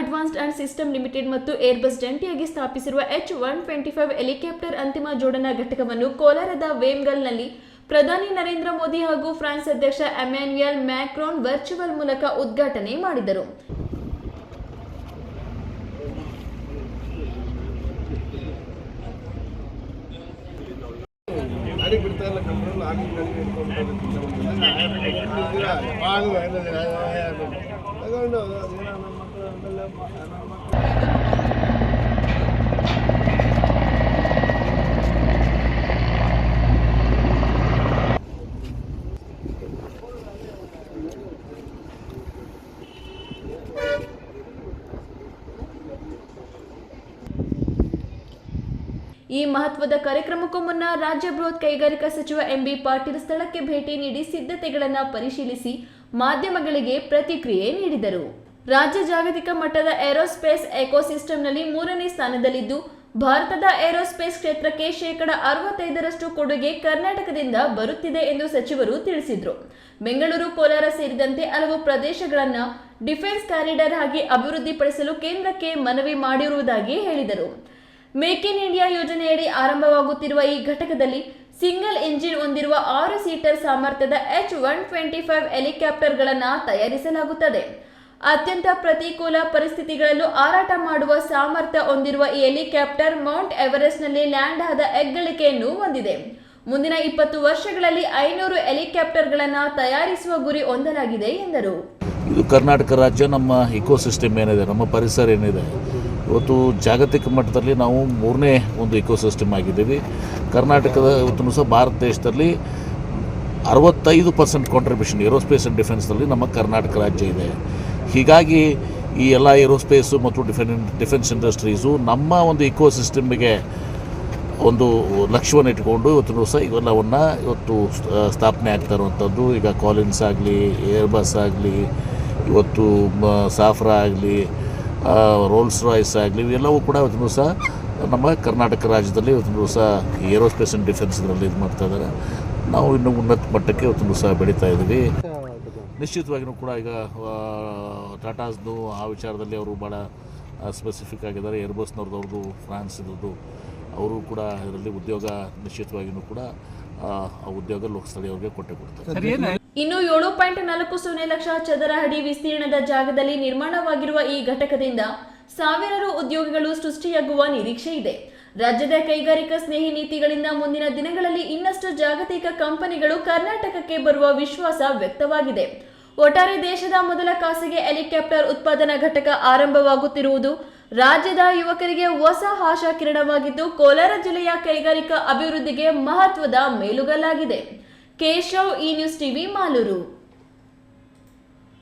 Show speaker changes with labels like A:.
A: Advanced and system limited ಮತ್ತು Airbus ಜಂಟಿಯಾಗಿ ಸ್ಥಾಪಿಸಿರುವ H one twenty five helicopter ಅಂತಿಮ ಜೋಡಣಾ ಘಟಕವನ್ನು ಕೋಲಾರದ ವೇಮ್ಗಲ್ನಲ್ಲಿ ಪ್ರಧಾನಿ ನರೇಂದ್ರ ಮೋದಿ ಹಾಗೂ ಫ್ರಾನ್ಸ್ ಅಧ್ಯಕ್ಷ ಎಮ್ಯಾನ್ಯಲ್ ಮ್ಯಾಕ್ರಾನ್ ವರ್ಚುವಲ್ ಮೂಲಕ ಉದ್ಘಾಟನೆ ಮಾಡಿದರು.
B: ಗಾಡಿ ಬಿಡ್ತಾ ಇಲ್ಲ ಕಂಟ್ರೋಲ್ ಆಗಿ ಗಾಡಿ ಹಿಡ್ಕೊಂಡು ತಗೊಂಡು ಅದೇನೋ ನಮ್ಮ ಮಕ್ಕಳು ಆಮೇಲೆ ನಮ್ಮ ಮಕ್ಕಳು
A: ಈ ಮಹತ್ವದ ಕಾರ್ಯಕ್ರಮಕ್ಕೂ ಮುನ್ನ ರಾಜ್ಯ ಬೃಹತ್ ಕೈಗಾರಿಕಾ ಸಚಿವ ಎಂಬಿ ಪಾಟೀಲ್ ಸ್ಥಳಕ್ಕೆ ಭೇಟಿ ನೀಡಿ ಸಿದ್ಧತೆಗಳನ್ನು ಪರಿಶೀಲಿಸಿ ಮಾಧ್ಯಮಗಳಿಗೆ ಪ್ರತಿಕ್ರಿಯೆ ನೀಡಿದರು. ರಾಜ್ಯ ಜಾಗತಿಕ ಮಟ್ಟದ ಏರೋಸ್ಪೇಸ್ ಎಕೋಸಿಸ್ಟಂನಲ್ಲಿ ಮೂರನೇ ಸ್ಥಾನದಲ್ಲಿದ್ದು, ಭಾರತದ ಏರೋಸ್ಪೇಸ್ ಕ್ಷೇತ್ರಕ್ಕೆ ಶೇಕಡ ಅರವತ್ತೈದರಷ್ಟು ಕೊಡುಗೆ ಕರ್ನಾಟಕದಿಂದ ಬರುತ್ತಿದೆ ಎಂದು ಸಚಿವರು ತಿಳಿಸಿದರು. ಬೆಂಗಳೂರು, ಕೋಲಾರ ಸೇರಿದಂತೆ ಹಲವು ಪ್ರದೇಶಗಳನ್ನು ಡಿಫೆನ್ಸ್ ಕಾರಿಡಾರ್ ಆಗಿ ಅಭಿವೃದ್ಧಿಪಡಿಸಲು ಕೇಂದ್ರಕ್ಕೆ ಮನವಿ ಮಾಡಿರುವುದಾಗಿ ಹೇಳಿದರು. ಮೇಕ್ ಇನ್ ಇಂಡಿಯಾ ಯೋಜನೆಯಡಿ ಆರಂಭವಾಗುತ್ತಿರುವ ಈ ಘಟಕದಲ್ಲಿ ಸಿಂಗಲ್ ಇಂಜಿನ್ ಹೊಂದಿರುವ ಆರು ಸೀಟರ್ ಸಾಮರ್ಥ್ಯದ ಎಚ್ ಒನ್ ಟ್ವೆಂಟಿ ಫೈವ್ ಹೆಲಿಕಾಪ್ಟರ್ಗಳನ್ನು ತಯಾರಿಸಲಾಗುತ್ತದೆ. ಅತ್ಯಂತ ಪ್ರತಿಕೂಲ ಪರಿಸ್ಥಿತಿಗಳಲ್ಲೂ ಹಾರಾಟ ಮಾಡುವ ಸಾಮರ್ಥ್ಯ ಹೊಂದಿರುವ ಈ ಹೆಲಿಕಾಪ್ಟರ್ ಮೌಂಟ್ ಎವರೆಸ್ಟ್ನಲ್ಲಿ ಲ್ಯಾಂಡ್ ಆದ ಹೆಗ್ಗಳಿಕೆಯನ್ನು ಹೊಂದಿದೆ. ಮುಂದಿನ ಇಪ್ಪತ್ತು ವರ್ಷಗಳಲ್ಲಿ ಐನೂರು ಹೆಲಿಕಾಪ್ಟರ್ಗಳನ್ನು ತಯಾರಿಸುವ ಗುರಿ ಹೊಂದಲಾಗಿದೆ ಎಂದರು.
C: ಇದು ಕರ್ನಾಟಕ ರಾಜ್ಯ ನಮ್ಮ ಇಕೋಸಿಸ್ಟಮ್ ಏನಿದೆ, ನಮ್ಮ ಪರಿಸರ ಏನಿದೆ ಇವತ್ತು ಜಾಗತಿಕ ಮಟ್ಟದಲ್ಲಿ ನಾವು ಮೂರನೇ ಒಂದು ಇಕೋಸಿಸ್ಟಮ್ ಆಗಿದ್ದೀವಿ. ಕರ್ನಾಟಕದ ಇವತ್ತು ಸಹ ಭಾರತ ದೇಶದಲ್ಲಿ ಅರವತ್ತೈದು ಪರ್ಸೆಂಟ್ ಕಾಂಟ್ರಿಬ್ಯೂಷನ್ ಏರೋಸ್ಪೇಸ್ ಆ್ಯಂಡ್ ಡಿಫೆನ್ಸ್ನಲ್ಲಿ ನಮ್ಮ ಕರ್ನಾಟಕ ರಾಜ್ಯ ಇದೆ. ಹೀಗಾಗಿ ಈ ಎಲ್ಲ ಏರೋಸ್ಪೇಸು ಮತ್ತು ಡಿಫೆನ್ ಡಿಫೆನ್ಸ್ ಇಂಡಸ್ಟ್ರೀಸು ನಮ್ಮ ಒಂದು ಇಕೋಸಿಸ್ಟಮ್ಗೆ ಒಂದು ಲಕ್ಷ್ಯವನ್ನು ಇಟ್ಕೊಂಡು ಇವತ್ತು ಸಹ ಇವೆಲ್ಲವನ್ನು ಇವತ್ತು ಸ್ಥಾಪನೆ ಆಗ್ತಾ ಇರುವಂಥದ್ದು. ಈಗ ಕಾಲಿನ್ಸ್ ಆಗಲಿ ಏರ್ಬಸ್ ಆಗಲಿ, ಇವತ್ತು ಸಾಫ್ರಾ ಆಗಲಿ ರೋಲ್ಸ್ ರಾಯ್ಸ್ ಆಗಲಿ, ಇವೆಲ್ಲವೂ ಕೂಡ ಇವತ್ತು ದಿವಸ ನಮ್ಮ ಕರ್ನಾಟಕ ರಾಜ್ಯದಲ್ಲಿ ಇವತ್ತು ದಿವಸ ಏರೋಸ್ಪೇಸ್ ಅಂಡ್ ಡಿಫೆನ್ಸ್ ಇದರಲ್ಲಿ ಇದು ಮಾಡ್ತಾ ಇದ್ದಾರೆ. ನಾವು ಇನ್ನು ಉನ್ನತ ಮಟ್ಟಕ್ಕೆ ಇವತ್ತು ದಿವಸ ಬೆಳೀತಾ ಇದ್ದೀವಿ. ನಿಶ್ಚಿತವಾಗಿಯೂ ಕೂಡ ಈಗ ಟಾಟಾಸ್ದು ಆ ವಿಚಾರದಲ್ಲಿ ಅವರು ಭಾಳ ಸ್ಪೆಸಿಫಿಕ್ ಆಗಿದ್ದಾರೆ. ಏರ್ಬಸ್ನವ್ರದ್ದು ಅವ್ರದ್ದು ಫ್ರಾನ್ಸ್ ಇದ್ರದ್ದು ಅವರು ಕೂಡ ಇದರಲ್ಲಿ ಉದ್ಯೋಗ ನಿಶ್ಚಿತವಾಗಿಯೂ ಕೂಡ, ಆ ಉದ್ಯೋಗ ಲೋಕಸ್ಥಳೀಯವ್ರಿಗೆ ಕೊಟ್ಟೆ ಕೊಡ್ತಾರೆ.
A: ಇನ್ನು ಏಳು ಪಾಯಿಂಟ್ ನಾಲ್ಕು ಸೊನ್ನೆ ಲಕ್ಷ ಚದರ ಅಡಿ ವಿಸ್ತೀರ್ಣದ ಜಾಗದಲ್ಲಿ ನಿರ್ಮಾಣವಾಗಿರುವ ಈ ಘಟಕದಿಂದ ಸಾವಿರಾರು ಉದ್ಯೋಗಗಳು ಸೃಷ್ಟಿಯಾಗುವ ನಿರೀಕ್ಷೆ ಇದೆ. ರಾಜ್ಯದ ಕೈಗಾರಿಕಾ ಸ್ನೇಹಿ ನೀತಿಗಳಿಂದ ಮುಂದಿನ ದಿನಗಳಲ್ಲಿ ಇನ್ನಷ್ಟು ಜಾಗತಿಕ ಕಂಪನಿಗಳು ಕರ್ನಾಟಕಕ್ಕೆ ಬರುವ ವಿಶ್ವಾಸ ವ್ಯಕ್ತವಾಗಿದೆ. ಒಟ್ಟಾರೆ ದೇಶದ ಮೊದಲ ಖಾಸಗಿ ಹೆಲಿಕಾಪ್ಟರ್ ಉತ್ಪಾದನಾ ಘಟಕ ಆರಂಭವಾಗುತ್ತಿರುವುದು ರಾಜ್ಯದ ಯುವಕರಿಗೆ ಹೊಸ ಆಶಾ ಕಿರಣವಾಗಿದ್ದು ಕೋಲಾರ ಜಿಲ್ಲೆಯ ಕೈಗಾರಿಕಾ ಅಭಿವೃದ್ಧಿಗೆ ಮಹತ್ವದ ಮೇಲುಗಲ್ಲಾಗಿದೆ. ಕೇಶವ್ ಈ ನ್ಯೂಸ್ ಟಿವಿ ಮಾಲೂರು